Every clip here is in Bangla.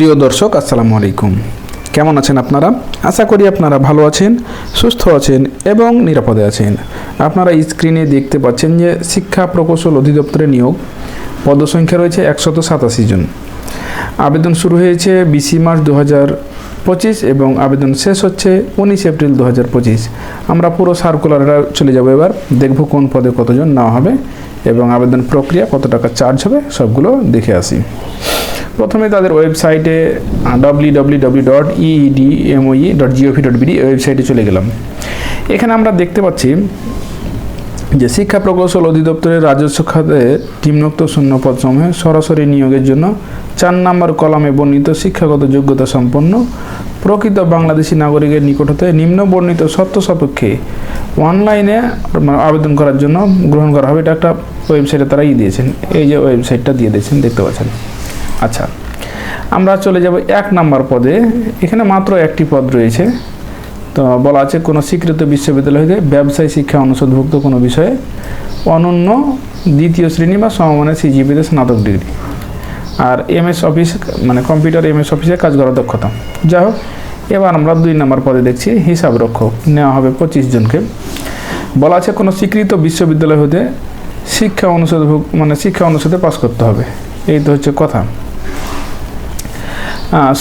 প্রিয় দর্শক, আসসালামু আলাইকুম। কেমন আছেন আপনারা? আশা করি আপনারা ভালো আছেন, সুস্থ আছেন এবং নিরাপদে আছেন। আপনারা স্ক্রিনে দেখতে পাচ্ছেন যে শিক্ষা প্রকৌশল অধিদপ্তরে নিয়োগ, পদসংখ্যা রয়েছে একশত সাতাশি জন। আবেদন শুরু হয়েছে বিশে মার্চ দু হাজার পঁচিশ এবং আবেদন শেষ হচ্ছে উনিশ এপ্রিল দু হাজার পঁচিশ। আমরা পুরো সার্কুলারটা চলে যাব এবার, দেখব কোন পদে কতজন নেওয়া হবে এবং আবেদন প্রক্রিয়া কত টাকা চার্জ হবে, সবগুলো দেখে আসি। প্রথমে তাদের ওয়েবসাইটে W W W dot ED MOE dot GOV dot BD ওয়েবসাইটে চলে গেলাম। এখানে আমরা দেখতে পাচ্ছি যে শিক্ষা প্রকৌশল অধিদপ্তরের রাজস্ব খাতে নিম্নোক্ত শূন্য পদসমূহে সরাসরি নিয়োগের জন্য চার নম্বর কলামে বর্ণিত শিক্ষাগত যোগ্যতা সম্পন্ন প্রকৃত বাংলাদেশি নাগরিকের নিকট হতে নিম্ন বর্ণিত শর্ত সাপেক্ষে অনলাইনে আবেদন করার জন্য গ্রহণ করা হবে। এটা একটা ওয়েবসাইটে তারা দিয়েছেন। এই যে ওয়েবসাইটটা দিয়ে দিয়েছেন, দেখতে পাচ্ছেন। আচ্ছা আমরা চলে যাব এক নাম্বার পদে। এখানে মাত্র একটি পদ রয়েছে। তো বলা আছে, কোনো স্বীকৃত বিশ্ববিদ্যালয় হতে ব্যবসায় শিক্ষা অনুষদভুক্ত কোনো বিষয়ে অনন্য দ্বিতীয় শ্রেণি বা সমমানের সিজিপিতে স্নাতক ডিগ্রি। আর এমএস অফিস মানে কম্পিউটার এমএস অফিসে কাজ করার দক্ষতা। যাই হোক, এবার আমরা দুই নম্বর পদে দেখছি, হিসাব রক্ষক। নেওয়া হবে পঁচিশ জনকে। বলা আছে, কোনো স্বীকৃত বিশ্ববিদ্যালয় হতে শিক্ষা অনুষদ মানে শিক্ষা অনুষদে পাস করতে হবে। এই তো হচ্ছে কথা।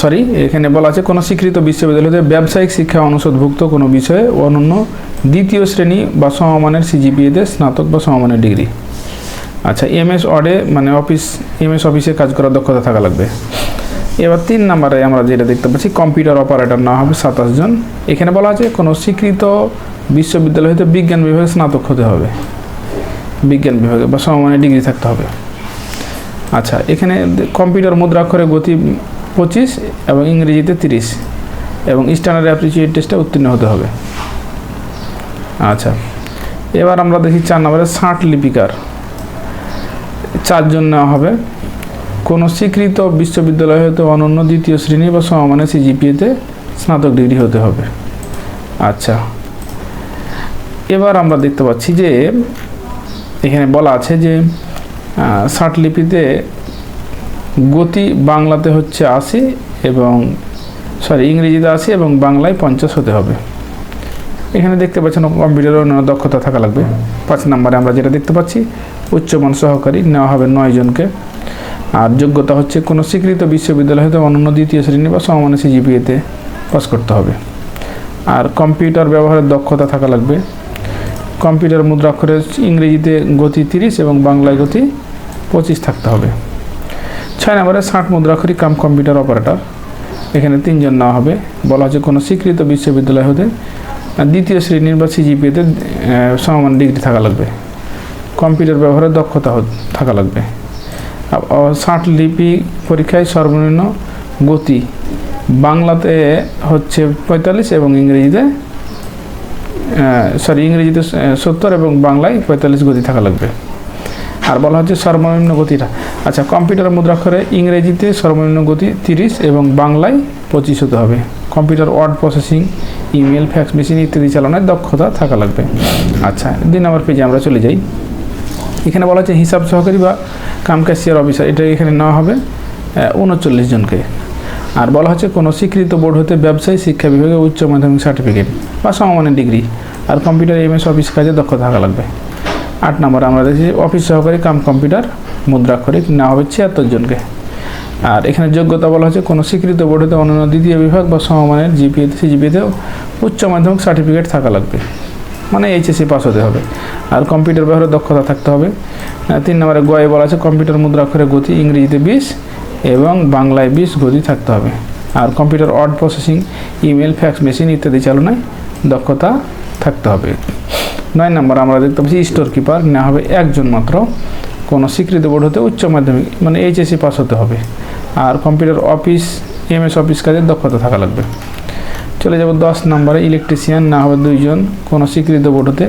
সরি এখানে বলা আছে, কোনো স্বীকৃত বিশ্ববিদ্যালয়তে ব্যবসায়িক শিক্ষা অনুষদভুক্ত কোনো বিষয়ে অনন্য দ্বিতীয় শ্রেণি বা সমমানের সিজিপিএতে স্নাতক বা সমমানের ডিগ্রি। আচ্ছা এমএস অডে মানে অফিস, এমএস অফিসে কাজ করার দক্ষতা থাকা লাগবে। এবার তিন নম্বরে আমরা যেটা দেখতে পাচ্ছি, কম্পিউটার অপারেটর না হবে সাতাশ জন। এখানে বলা আছে, কোনো স্বীকৃত বিশ্ববিদ্যালয় হতে বিজ্ঞান বিভাগে স্নাতক হতে হবে। বিজ্ঞান বিভাগে বা সমমানের ডিগ্রি থাকতে হবে। আচ্ছা এখানে কম্পিউটার মুদ্রাক্ষরে গতি পঁচিশ এবং ইংরেজিতে তিরিশ এবং স্ট্যান্ডার্ড অ্যাপ্রিসিয়েট টেস্টে উত্তীর্ণ হতে হবে। আচ্ছা এবার আমরা দেখি চার নম্বরে ষাট লিপিকার। চারজন নেওয়া হবে। কোনো স্বীকৃত বিশ্ববিদ্যালয় হতে অনন্য দ্বিতীয় শ্রেণি বা সমমানের সিজিপিএতে স্নাতক ডিগ্রি হতে হবে। আচ্ছা এবার আমরা দেখতে পাচ্ছি যে এখানে বলা আছে যে ষাট লিপিতে গতি বাংলাতে হচ্ছে আশি এবং সরি ইংরেজিতে আশি এবং বাংলায় পঞ্চাশ হতে হবে। এখানে দেখতে পাচ্ছেন কম্পিউটারের অন্য দক্ষতা থাকা লাগবে। পাঁচ নম্বরে আমরা যেটা দেখতে পাচ্ছি, উচ্চমান সহকারী নেওয়া হবে নয় জনকে। আর যোগ্যতা হচ্ছে কোনো স্বীকৃত বিশ্ববিদ্যালয় হতে অনন্য দ্বিতীয় শ্রেণি বা সমমানের সিজিপিএতে পাস করতে হবে। আর কম্পিউটার ব্যবহারের দক্ষতা থাকা লাগবে। কম্পিউটার মুদ্রাক্ষরের ইংরেজিতে গতি তিরিশ এবং বাংলায় গতি পঁচিশ থাকতে হবে। ছয় নম্বরে ষাট মুদ্রাক্ষরী কাম কম্পিউটার অপারেটর। এখানে তিনজন নেওয়া হবে। বলা হচ্ছে কোনো স্বীকৃত বিশ্ববিদ্যালয় হতে দ্বিতীয় শ্রেণির বা সিজিপিএতে সমান ডিগ্রি থাকা লাগবে। কম্পিউটার ব্যবহারের দক্ষতা থাকা লাগবে। ষাট লিপি পরীক্ষায় সর্বনিম্ন গতি বাংলাতে হচ্ছে পঁয়তাল্লিশ এবং ইংরেজিতে সরি ইংরেজিতে সত্তর এবং বাংলায় পঁয়তাল্লিশ গতি থাকা লাগবে। আর বলা হচ্ছে সর্বনিম্ন গতিটা। আচ্ছা কম্পিউটার মুদ্রাক্ষরে ইংরেজিতে সর্বনিম্ন গতি তিরিশ এবং বাংলায় পঁচিশ হতে হবে। Computer word processing, email, fax machine ইত্যাদি চালানোর দক্ষতা থাকা লাগবে। আচ্ছা দুই নম্বর পেজে আমরা চলে যাই। এখানে বলা হচ্ছে হিসাব সহকারী বা কাম ক্যাশিয়ার অফিসার, এটা এখানে নেওয়া হবে উনচল্লিশ জনকে। আর বলা হচ্ছে কোনো স্বীকৃত বোর্ড হতে ব্যবসায়ী, শিক্ষা বিভাগে উচ্চ মাধ্যমিক সার্টিফিকেট বা সমমানের ডিগ্রি। আর কম্পিউটার এমএস অফিস কাজে দক্ষতা থাকা লাগবে। আট নম্বরে আমরা দেখছি অফিস সহকারী কাম কম্পিউটার মুদ্রাক্ষরিক নেওয়া হবে ছিয়াত্তর জনকে। আর এখানে যোগ্যতা বলা হচ্ছে কোনো স্বীকৃত বোর্ড হতে অন্যান্য দ্বিতীয় বিভাগ বা সমমানের জিপিএতে সিজিপিএতে উচ্চ মাধ্যমিক সার্টিফিকেট থাকা লাগবে। মানে এইচএসসি পাস হতে হবে। আর কম্পিউটার ব্যবহারের দক্ষতা থাকতে হবে। তিন নম্বরে গয়ে বলা আছে, কম্পিউটার মুদ্রাক্ষরের গতি, ইংরেজিতে বিশ, এবং বাংলায় বিশ গতি থাকতে হবে। আর computer word processing, email, fax, machine ইত্যাদি চালনায় দক্ষতা থাকতে হবে। নয় নম্বর, আমরা দেখতে পাচ্ছি স্টোর কিপার নেওয়া হবে একজন মাত্র। কোনো স্বীকৃত বোর্ড হতে উচ্চ মাধ্যমিক মানে এইচএসসি পাস হতে হবে। আর কম্পিউটার অফিস এমএস অফিস কাজের দক্ষতা থাকা লাগবে। চলে যাব দশ নম্বরে ইলেকট্রিশিয়ান না হবে দুইজন। কোনো স্বীকৃত বোর্ড হতে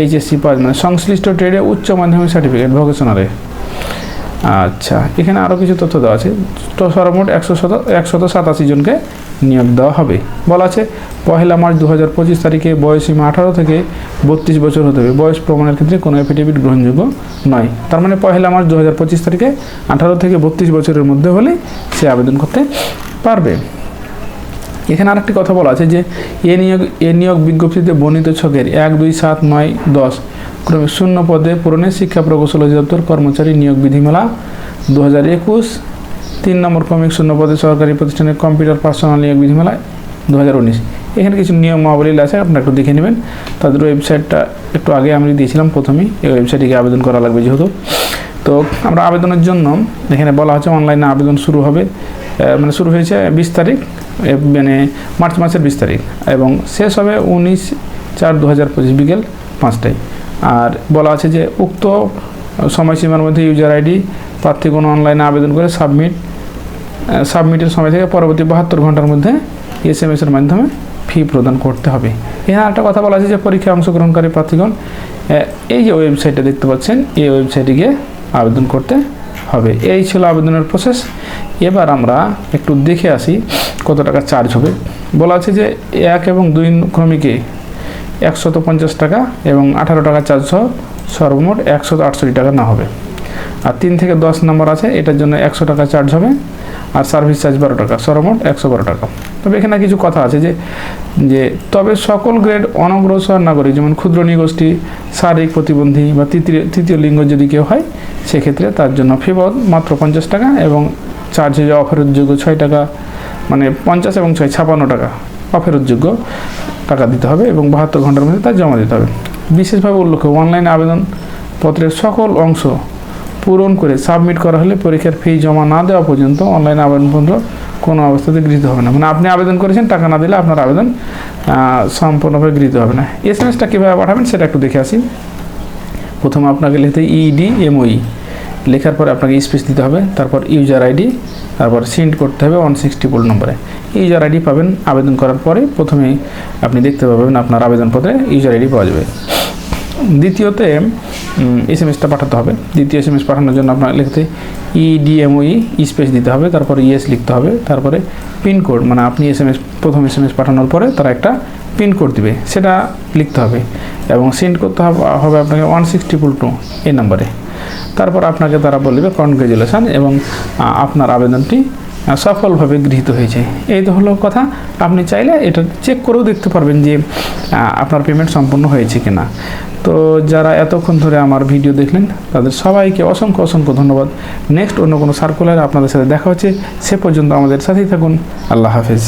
এইচএসসি পাস মানে সংশ্লিষ্ট ট্রেডে উচ্চ মাধ্যমিক সার্টিফিকেট ভোকেশনালে আচ্ছা এখানে আরও কিছু তথ্য দেওয়া আছে। তো সর্বমোট একশো শত, একশত সাতাশি জনকে নিয়োগ দেওয়া হবে। বলা আছে, পহেলা মার্চ দু হাজার পঁচিশ তারিখে বয়সীমা আঠারো থেকে বত্রিশ বছর হতে হবে। বয়স প্রমাণের ক্ষেত্রে কোনো এফিডেভিট গ্রহণযোগ্য নয়। তার মানে পহেলা মার্চ দু হাজার পঁচিশ তারিখে আঠারো থেকে বত্রিশ বছরের মধ্যে হলে সে আবেদন করতে পারবে। এখানে আরেকটি কথা বলা আছে যে, এ নিয়োগ এ নিয়োগ বিজ্ঞপ্তিতে বর্ণিত ছকের এক, দুই, সাত, নয়, দশ ক্রমে শূন্য পদে পূরণে শিক্ষা প্রকৌশল অধিদপ্তর কর্মচারী নিয়োগ বিধিমালা দু হাজার একুশ তিন নম্বর ক্রমিক শূন্য পদে সরকারি প্রতিষ্ঠানের কম্পিউটার পার্সোনাল নিয়োগ বিধিমালা দু হাজার উনিশ। এখানে কিছু নিয়মাবলী আছে, আপনারা একটু দেখে নেবেন। তাদের ওয়েবসাইটটা একটু আগে আমি দিয়েছিলাম প্রথমেই, এই ওয়েবসাইটে গিয়ে আবেদন করা লাগবে যেহেতু। তো আমরা আবেদনের জন্য, এখানে বলা হচ্ছে অনলাইনে আবেদন শুরু হবে মানে শুরু হয়েছে বিশ তারিখ মানে মার্চ মাসের বিশ তারিখ, এবং শেষ হবে উনিশ চার দু হাজার পঁচিশ বিকেল পাঁচটায়। আর বলা আছে যে উক্ত সময়সীমার মধ্যে ইউজার আইডি প্রার্থীগণ অনলাইনে আবেদন করে সাবমিট সাবমিটের সময় থেকে পরবর্তী বাহাত্তর ঘণ্টার মধ্যে এস এম এর মাধ্যমে ফি প্রদান করতে হবে। এখানে একটা কথা বলা আছে যে পরীক্ষায় অংশগ্রহণকারী প্রার্থীগণ এই যে ওয়েবসাইটটা দেখতে পাচ্ছেন, এই ওয়েবসাইটে গিয়ে আবেদন করতে হবে। এই ছিল আবেদনের প্রসেস এবার আমরা একটু দেখে আসি কত টাকা চার্জ হবে। বলা আছে যে এক এবং দুই ক্রমিকে একশত পঞ্চাশ টাকা এবং আঠারো টাকা চার্জ সহ সর্বমোট একশত আটষট্টি টাকা না হবে। আর তিন থেকে দশ নম্বর আছে, এটার জন্য একশো টাকা চার্জ হবে। আর সার্ভিস চার্জ বারো টাকা, সর্বমোট একশো বারো টাকা। তবে এখানে কিছু কথা আছে যে যে তবে সকল গ্রেড অনগ্রসর নাগরিক, যেমন ক্ষুদ্র নিগোষ্ঠী, শারীরিক প্রতিবন্ধী বা তৃতীয় তৃতীয় লিঙ্গ যদি কেউ হয়, সেক্ষেত্রে তার জন্য ফিবদ মাত্র পঞ্চাশ টাকা এবং চার্জ হয়ে যাওয়া অফেরতযোগ্য ছয় টাকা মানে পঞ্চাশ এবং ছয়, ছাপান্ন টাকা অফেরতযোগ্য টাকা দিতে হবে এবং বাহাত্তর ঘণ্টার মধ্যে তা জমা দিতে হবে। বিশেষভাবে উল্লেখ অনলাইন আবেদন পত্রের সকল অংশ পূরণ করে সাবমিট করা হলে পরীক্ষার ফি জমা না দেওয়া পর্যন্ত অনলাইন আবেদনপত্র কোনো অবস্থাতে গৃহীত হবে না। মানে আপনি আবেদন করেছেন, টাকা না দিলে আপনার আবেদন সম্পূর্ণভাবে গৃহীত হবে না। এস এম এসটা কীভাবে পাঠাবেন সেটা একটু দেখে আসি। প্রথমে আপনাকে লিখতে ইডি এমওই লেখার পরে আপনাকে স্পেস দিতে হবে, তারপর ইউজার আইডি তারপর সেন্ড করতে হবে ওয়ান সিক্সটি পোল নম্বরে। ইউজার আইডি পাবেন, আবেদন করার পরে প্রথমেই আপনি দেখতে পাবেন আপনার আবেদনপত্রে ইউজার আইডি পাওয়া যাবে। দ্বিতীয়তে এস এম এসটা পাঠাতে হবে। দ্বিতীয় এস এম এস পাঠানোর জন্য আপনার লিখতে ই ইডিএমওই স্পেস দিতে হবে, তারপরে ইএস লিখতে হবে, তারপরে পিনকোড মানে আপনি এস এম এস প্রথম এস এম এস পাঠানোর পরে তারা একটা পিনকোড দিবে, সেটা লিখতে হবে। এবং সেন্ড করতে হবে আপনাকে ওয়ান সিক্সটি টু এই নাম্বারে তারপর আপনাকে তারা বলবে কনগ্রেচুলেশান এবং আপনার আবেদনটি সফলভাবে গৃহীত হয়েছে এই তো হলো কথা। আপনি চাইলে এটা চেক করেও দেখতে পারবেন যে আপনার পেমেন্ট সম্পূর্ণ হয়েছে কি না তো যারা এতক্ষণ ধরে আমার ভিডিও দেখলেন, তাদের সবাইকে অসংখ্য অসংখ্য ধন্যবাদ। নেক্সট অন্য কোনো সার্কুলার আপনাদের সাথে দেখা হচ্ছে। সে পর্যন্ত আমাদের সাথেই থাকুন। আল্লাহ হাফেজ।